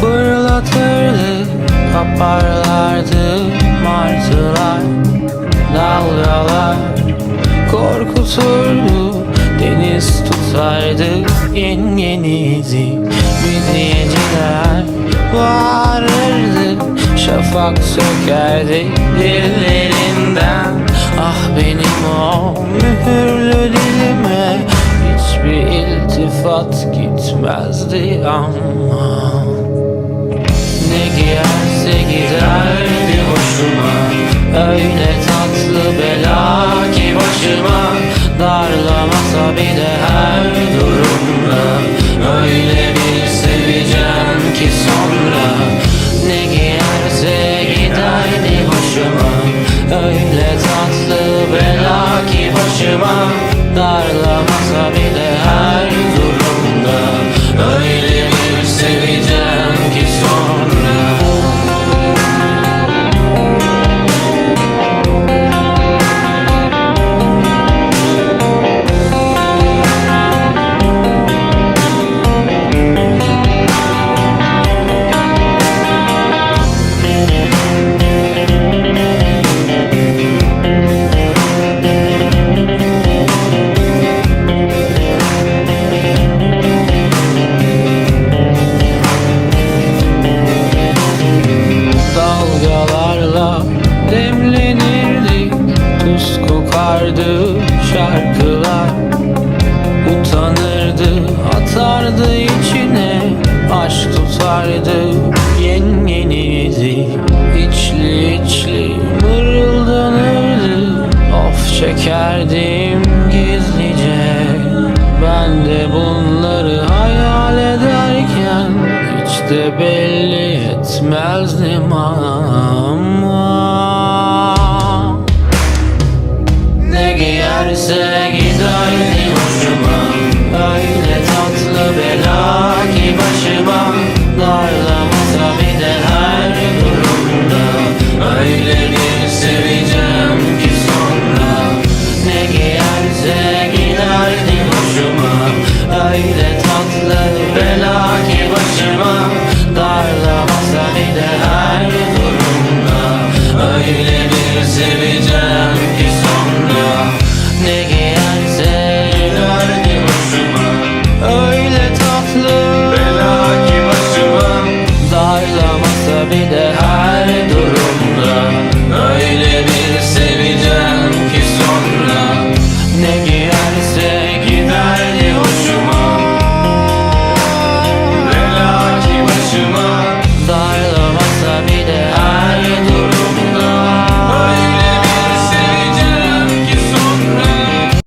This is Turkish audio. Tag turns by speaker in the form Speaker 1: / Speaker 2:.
Speaker 1: Fırlatırdı Kaparlardı martılar Dalgalar korkuturdu Deniz tutardı yengenizi Midyeciler bağırırdı Şafak sökerdi dillerinden. Ah benim o mühürlü dilime Hiçbir iltifat gitmezdi ama. Ne giyerse giderdi hoşuma Öyle Darlamasa bile tutardı yengenizi İçli içli mırıldanırdı. Of çekerdim gizlice. Ben de bunları hayal ederken Hiç de belli etmezdim ama